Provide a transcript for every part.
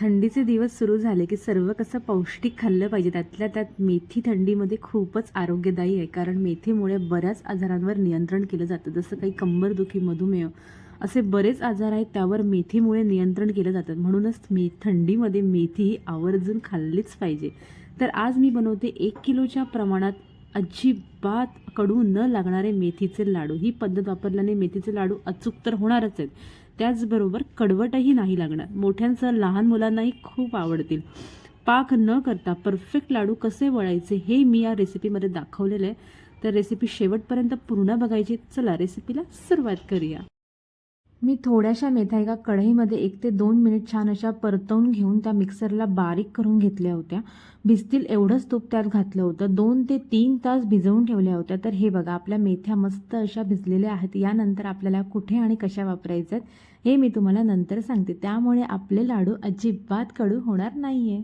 थंडीचे दिवस सुरू झाले की सर्व कसं पौष्टिक खाल्लं पाहिजे. त्यातल्या त्यात मेथी थंडीमध्ये खूपच आरोग्यदायी आहे कारण मेथीमुळे बऱ्याच आजारांवर नियंत्रण केलं जातं. जसं काही कंबरदुखी मधुमेह असे बरेच आजार आहेत त्यावर मेथीमुळे नियंत्रण केलं जातं. म्हणूनच मे थंडीमध्ये मेथी ही आवर्जून खाल्लीच पाहिजे. तर आज मी बनवते एक किलोच्या प्रमाणात अजिबात कडू न लागणारे मेथीचे लाडू. ही पद्धत वापरल्याने मेथीचे लाडू अचूक तर होणारच आहेत. त्याचबरोबर कडवटही नाही लागणार. मोठ्यांसह लहान मुलांनाही खूप आवडतील. पाक न करता परफेक्ट लाडू कसे वळायचे हे मी या रेसिपीमध्ये दाखवलेलं आहे. तर रेसिपी शेवटपर्यंत पूर्ण बघायची चला रेसिपीला सुरुवात करूया. मी थोड्याशा मेथ्या एका कढईमध्ये एक ते दोन मिनिट छान अशा परतवून घेऊन त्या मिक्सरला बारीक करून घेतल्या होत्या. भिजतील एवढंच तूप त्यात घातलं होतं. दोन ते तीन तास भिजवून ठेवल्या होत्या. तर हे बघा आपल्या मेथ्या मस्त अशा भिजलेल्या आहेत. यानंतर आपल्याला कुठे आणि कशा वापरायच्या आहेत हे मी तुम्हाला नंतर सांगते. त्यामुळे आपले लाडू अजिबात कडू होणार नाही आहे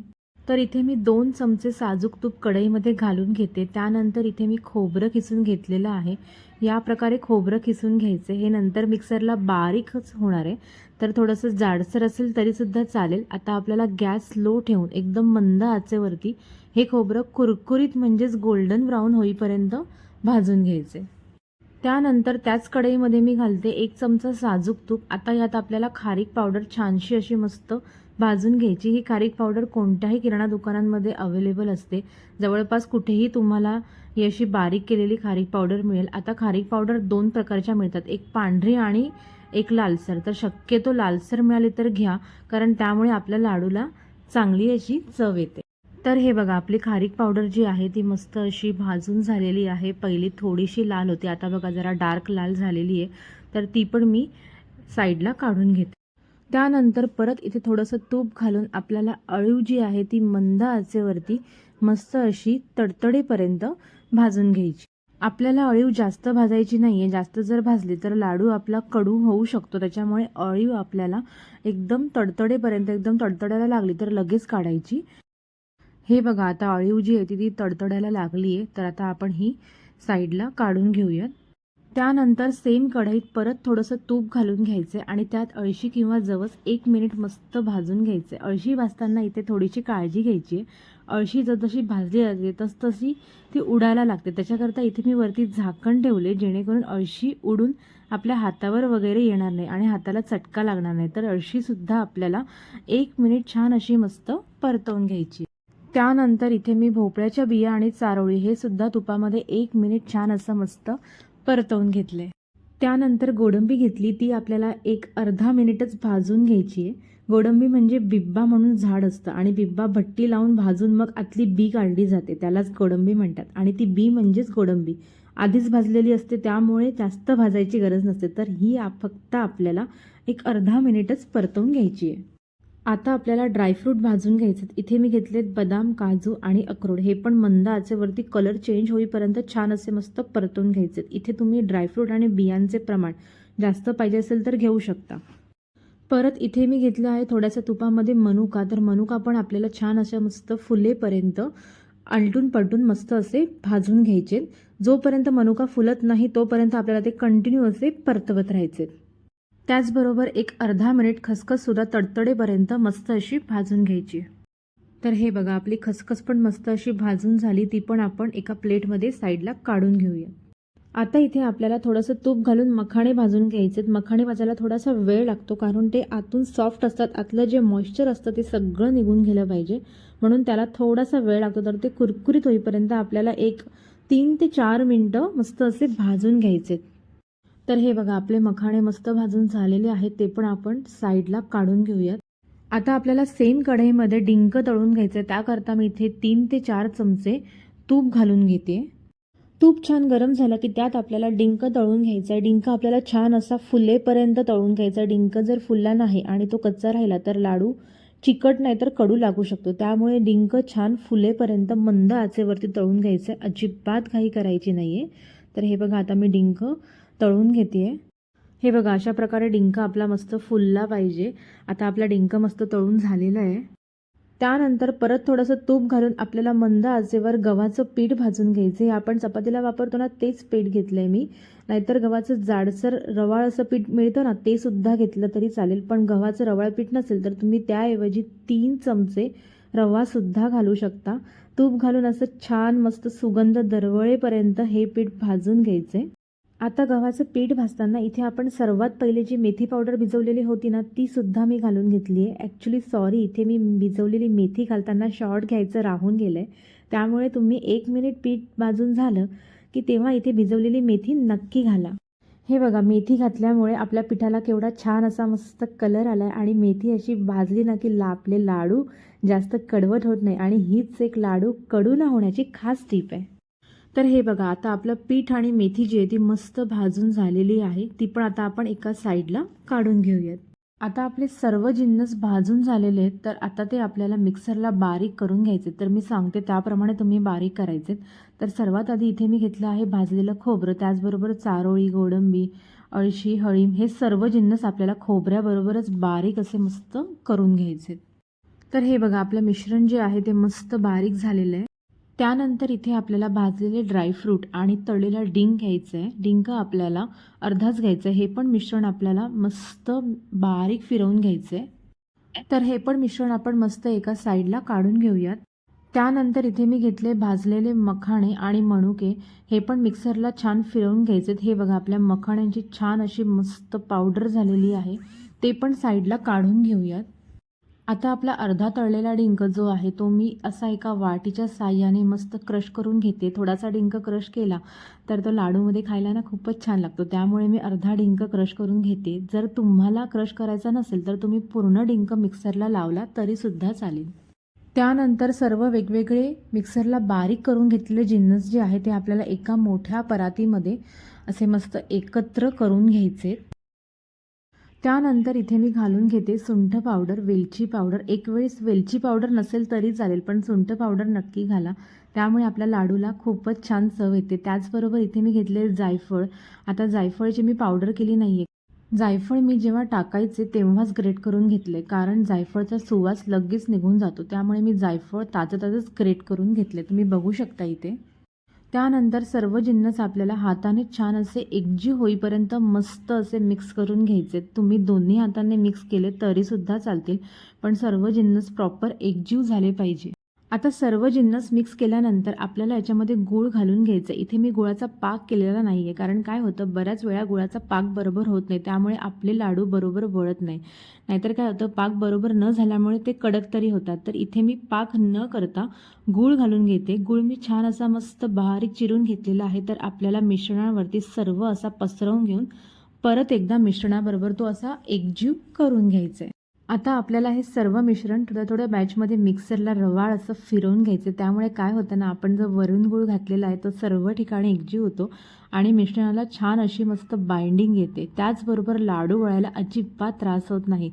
तर इथे मी दोन चमचे साजूक तूप कढईमध्ये घालून घेते. त्यानंतर इथे मी खोबरं खिसून घेतलेलं आहे. या प्रकारे खोबरं खिसून घ्यायचे. हे नंतर मिक्सरला बारीकच होणार आहे. तर थोडंसं जाडसर असेल तरीसुद्धा चालेल. आता आपल्याला गॅस लो ठेवून एकदम मंद आचेवरती हे खोबरं कुरकुरीत म्हणजेच गोल्डन ब्राऊन होईपर्यंत भाजून घ्यायचे. त्यानंतर त्याच कढईमध्ये मी घालते एक चमचा साजूक तूप. आता यात आपल्याला खारीक पावडर छानशी अशी मस्त भाजून घ्यायची. ही खारीक पावडर कोणत्याही किराणा दुकानांमध्ये अवेलेबल असते. जवळपास कुठेही तुम्हाला ही अशी बारीक केलेली खारीक पावडर मिळेल. आता खारीक पावडर दोन प्रकारच्या मिळतात. एक पांढरी आणि एक लालसर. तर शक्यतो लालसर मिळाली तर घ्या कारण त्यामुळे आपल्या लाडूला चांगली अशी चव येते. तर हे बघा आपली खारीक पावडर जी आहे ती मस्त अशी भाजून झालेली आहे. पहिली थोडीशी लाल होती. आता बघा जरा डार्क लाल झालेली आहे. तर ती पण मी साईडला काढून घेते. त्यानंतर परत इथे थोडंसं तूप घालून आपल्याला अळीव जी आहे ती मंद आचेवरती मस्त अशी तडतडेपर्यंत भाजून घ्यायची. आपल्याला अळीव जास्त भाजायची नाही आहे जास्त जर भाजली तर लाडू आपला कडू होऊ शकतो. त्याच्यामुळे अळीव आपल्याला एकदम तडतडेपर्यंत एकदम तडतडायला लागली तर लगेच काढायची. हे बघा आता अळीव जी आहे ती ती तडतडायला लागली आहे तर आता आपण ही साईडला काढून घेऊयात. त्यानंतर सेम कढईत परत थोडंसं तूप घालून घ्यायचे आणि त्यात अळशी किंवा जवस एक मिनिट मस्त भाजून घ्यायचे. अळशी भाजताना इथे थोडीशी काळजी घ्यायची. आहे अळशी जसजशी भाजली जाते तसतशी ती उडायला लागते. त्याच्याकरता इथे मी वरती झाकण ठेवले जेणेकरून अळशी उडून आपल्या हातावर वगैरे येणार नाही आणि हाताला चटका लागणार नाही. तर अळशीसुद्धा आपल्याला एक मिनिट छान अशी मस्त परतवून घ्यायची. त्यानंतर इथे मी भोपळ्याच्या बिया आणि चारोळी हे सुद्धा तुपामध्ये एक मिनिट छान असं मस्त परतवून घेतले. त्यानंतर गोडंबी घेतली ती आपल्याला एक अर्धा मिनिटच भाजून घ्यायची आहे. गोडंबी म्हणजे बिब्बा म्हणून झाड असतं आणि बिब्बा भट्टी लावून भाजून मग आतली बी काढली जाते त्यालाच गोडंबी म्हणतात. आणि ती बी म्हणजेच गोडंबी. आधीच भाजलेली असते त्यामुळे जास्त भाजायची गरज नसते. तर ही फक्त आपल्याला एक अर्धा मिनिटच परतवून घ्यायची आहे. आता आपल्याला ड्रायफ्रूट भाजून घ्यायचे इथे मी घेतलेत बदाम काजू आणि अक्रोड. हे पण मंद आचेवरती कलर चेंज होईपर्यंत छान असे मस्त परतून घ्यायचे इथे तुम्ही ड्रायफ्रूट आणि बियांचे प्रमाण जास्त पाहिजे असेल तर घेऊ शकता. परत इथे मी घेतलं आहे थोड्याशा तुपामध्ये मनुका. तर मनुका पण आपल्याला छान अशा मस्त फुलेपर्यंत आलटून पलटून मस्त असे भाजून घ्यायचे जोपर्यंत मनुका फुलत नाही तोपर्यंत आपल्याला ते कंटिन्यू असे परतवत राहायचे त्याचबरोबर एक अर्धा मिनिट खसखससुद्धा तडतडेपर्यंत मस्त अशी भाजून घ्यायची. तर हे बघा आपली खसखस पण मस्त अशी भाजून झाली ती पण आपण एका प्लेटमध्ये साईडला काढून घेऊया. आता इथे आपल्याला थोडंसं तूप घालून मखाणे भाजून घ्यायचे मखाणे भाजायला थोडासा वेळ लागतो कारण ते आतून सॉफ्ट असतात आतलं जे मॉइश्चर असतं ते सगळं निघून गेलं पाहिजे. म्हणून त्याला थोडासा वेळ लागतो तर ते कुरकुरीत होईपर्यंत आपल्याला एक तीन ते चार मिनटं मस्त असे भाजून घ्यायचे तर हे बघा आपले मखाणे मस्त भाजून झालेले आहेत ते पण आपण साईडला काढून घेऊयात. आता आपल्याला सेम कढईमध्ये डिंक तळून घ्यायचं आहे त्याकरता मी इथे तीन ते चार चमचे तूप घालून घेते. तूप छान गरम झालं की त्यात आपल्याला डिंक तळून घ्यायचा आहे डिंक आपल्याला छान असा फुलेपर्यंत तळून घ्यायचा. आहे डिंक जर फुलला नाही आणि तो कच्चा राहिला तर लाडू चिकट नाही तर कडू लागू शकतो. त्यामुळे डिंक छान फुलेपर्यंत मंद आचेवरती तळून घ्यायचं आहे अजिबात काही करायची नाही आहे तर हे बघा आता मी डिंक तळून घेते हे बघा अशा प्रकारे डिंक आपला मस्त फुलला पाहिजे. आता आपला डिंक मस्त तळून झालेला आहे. त्यानंतर परत थोडंसं तूप घालून आपल्याला मंद आचेवर गव्हाचं पीठ भाजून घ्यायचं. हे आपण चपातीला वापरतो ना तेच पीठ घेतलं आहे मी. नाहीतर गव्हाचं जाडसर रवाळ असं पीठ मिळतं ना ते सुद्धा घेतलं तरी चालेल. पण गव्हाचं रवाळ पीठ नसेल तर तुम्ही त्याऐवजी तीन चमचे रवासुद्धा घालू शकता. तूप घालून असं छान मस्त सुगंध दरवळेपर्यंत हे पीठ भाजून घ्यायचे आता गव्हाचं पीठ भाजताना इथे आपण सर्वात पहिले जी मेथी पावडर भिजवलेली होती ना ती सुद्धा मी घालून घेतली आहे. ॲक्च्युली सॉरी इथे मी भिजवलेली मेथी घालताना शॉर्ट घ्यायचं राहून गेलं आहे त्यामुळे तुम्ही एक मिनिट पीठ भाजून झालं की तेव्हा इथे भिजवलेली मेथी नक्की घाला. हे बघा मेथी घातल्यामुळे आपल्या पिठाला केवढा छान असा मस्त कलर आला आहे आणि मेथी अशी भाजली ना की ला आपले लाडू जास्त कडवट होत नाही. आणि हीच एक लाडू कडू ना होण्याची खास टीप आहे. तर हे बघा आता आपलं पीठ आणि मेथी जी आहे ती मस्त भाजून झालेली आहे. ती पण आता आपण एका साईडला काढून घेऊयात. आता आपले सर्व जिन्नस भाजून झालेले आहेत तर आता ते आपल्याला मिक्सरला बारीक करून घ्यायचे तर मी सांगते त्याप्रमाणे तुम्ही बारीक करायचे तर सर्वात आधी इथे मी घेतलं आहे भाजलेलं खोबरं त्याचबरोबर चारोळी गोडंबी अळशी हळीम हे सर्व जिन्नस आपल्याला खोबऱ्याबरोबरच बारीक असे मस्त करून घ्यायचे तर हे बघा आपलं मिश्रण जे आहे ते मस्त बारीक झालेलं आहे. त्यानंतर इथे आपल्याला भाजलेले ड्रायफ्रूट आणि तळलेला डिंक घ्यायचं आहे डिंक आपल्याला अर्धाच घ्यायचं आहे हे पण मिश्रण आपल्याला मस्त बारीक फिरवून घ्यायचं आहे तर हे पण मिश्रण आपण मस्त एका साईडला काढून घेऊयात. त्यानंतर इथे मी घेतले भाजलेले मखाणे आणि मणुके. हे पण मिक्सरला छान फिरवून घ्यायचे हे बघा आपल्या मखाण्यांची छान अशी मस्त पावडर झालेली आहे. ते पण साईडला काढून घेऊयात. आता आपला अर्धा तळलेला डिंक जो आहे तो मी असा एका वाटीच्या साह्याने मस्त क्रश करून घेते. थोडासा डिंक क्रश केला तर तो लाडूमध्ये खायला ना खूपच छान लागतो. त्यामुळे मी अर्धा डिंक क्रश करून घेते. जर तुम्हाला क्रश करायचा नसेल तर तुम्ही पूर्ण डिंक मिक्सरला लावला तरीसुद्धा चालेल. त्यानंतर सर्व वेगवेगळे मिक्सरला बारीक करून घेतलेले जिन्नस जे आहे ते आपल्याला एका मोठ्या परातीमध्ये असे मस्त एकत्र करून घ्यायचे. त्यानंतर इथे मी घालून घेते सुंठ पावडर वेलची पावडर. एक वेळेस वेलची पावडर नसेल तरी चालेल पण सुंठ पावडर नक्की घाला. त्यामुळे आपल्या लाडूला खूपच छान चव येते. त्याचबरोबर इथे मी घेतले जायफळ. आता जायफळची मी पावडर केली नाही आहे जायफळ मी जेव्हा टाकायचे तेव्हाच ग्रेट करून घेतले कारण जायफळचा सुवास लगेच निघून जातो. त्यामुळे मी जायफळ ताजं ताजंच ग्रेट करून घेतले. तुम्ही बघू शकता इथे. त्यानंतर सर्व जिन्नस आपल्याला हाताने छान असे एकजीव होईपर्यंत मस्त असे मिक्स करून घ्यायचे. तुम्ही दोन्ही हाताने मिक्स केले तरीसुद्धा चालतील पण सर्व जिन्नस प्रॉपर एकजीव झाले पाहिजे. आता सर्व जिन्नस मिक्स केल्यानंतर आपल्याला याच्यामध्ये गूळ घालून घ्यायचं. आहे इथे मी गुळाचा पाक केलेला नाही आहे कारण काय होतं बऱ्याच वेळा गुळाचा पाक बरोबर होत नाही त्यामुळे आपले लाडू बरोबर वळत नाही. नाहीतर काय होतं पाक बरोबर न झाल्यामुळे ते कडक तरी होतात. तर इथे मी पाक न करता गूळ घालून घेते. गूळ मी छान असा मस्त बारीक चिरून घेतलेला आहे. तर आपल्याला मिश्रणावरती सर्व असा पसरवून घेऊन परत एकदा मिश्रणाबरोबर तो असा एकजीव करून घ्यायचा आहे आता आपल्याला हे सर्व मिश्रण थोड्या थोड्या बॅचमध्ये मिक्सरला रवाळ असं फिरवून घ्यायचं. त्यामुळे काय होतं ना आपण जो वरून गुळ घातलेला आहे तो सर्व ठिकाणी एकजीव होतो आणि मिश्रणाला छान अशी मस्त बाइंडिंग येते. त्याचबरोबर लाडू वळायला अजिबात त्रास होत नाही.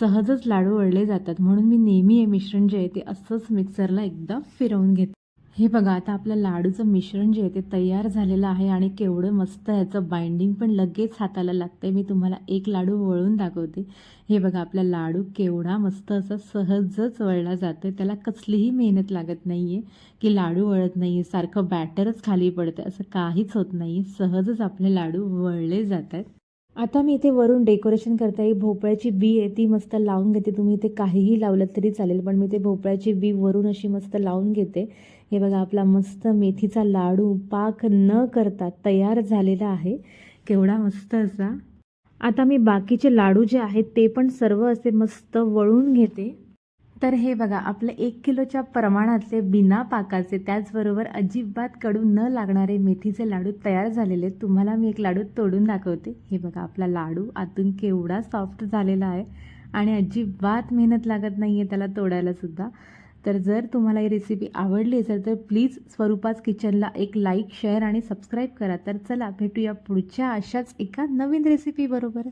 सहजच लाडू वळले जातात. म्हणून मी नेहमी हे मिश्रण जे आहे ते असंच मिक्सरला एकदा फिरवून घेते. हे बघा आता आपलं लाडूचं मिश्रण जे आहे ते तयार झालेलं आहे आणि केवढं मस्त याचं बाइंडिंग पण लगेच हाताला लागतंय. मी तुम्हाला एक लाडू वळून दाखवते. हे बघा आपला लाडू केवढा मस्त असा सहजच वळला जातो त्याला कसलीही मेहनत लागत नाही आहे की लाडू वळत नाही आहे सारखं बॅटरच खाली पडतं असं काहीच होत नाही सहजच आपले लाडू वळले जात आहेत आता मी इथे वरून डेकोरेशन करता. एक भोपळ्याची बी आहे. ती मस्त लावून घेते. तुम्ही इथे काहीही लावलं तरी चालेल. पण मी ते भोपळ्याची बी वरून अशी मस्त लावून घेते. हे बघा आपला मस्त मेथीचा लाडू पाक न करता तयार झालेला आहे. केवढा मस्त असा. आता मी बाकीचे लाडू जे आहेत ते पण सर्व असे मस्त वळून घेते. तर हे बघा आपले एक किलोच्या प्रमाणातले बिना पाकाचे त्याचबरोबर अजिबात कडू न लागणारे मेथीचे लाडू तयार झालेले तुम्हाला मी एक लाडू तोडून दाखवते. हे बघा आपला लाडू आतून केवढा सॉफ्ट झालेला आहे. आणि अजिबात मेहनत लागत नाही आहे त्याला तोडायलासुद्धा तर जर तुम्हाला ही रेसिपी आवडली असेल तर प्लीज स्वरूपाच किचनला एक लाईक शेअर आणि सबस्क्राईब करा. तर चला भेटूया पुढच्या अशाच एका नवीन रेसिपीबरोबर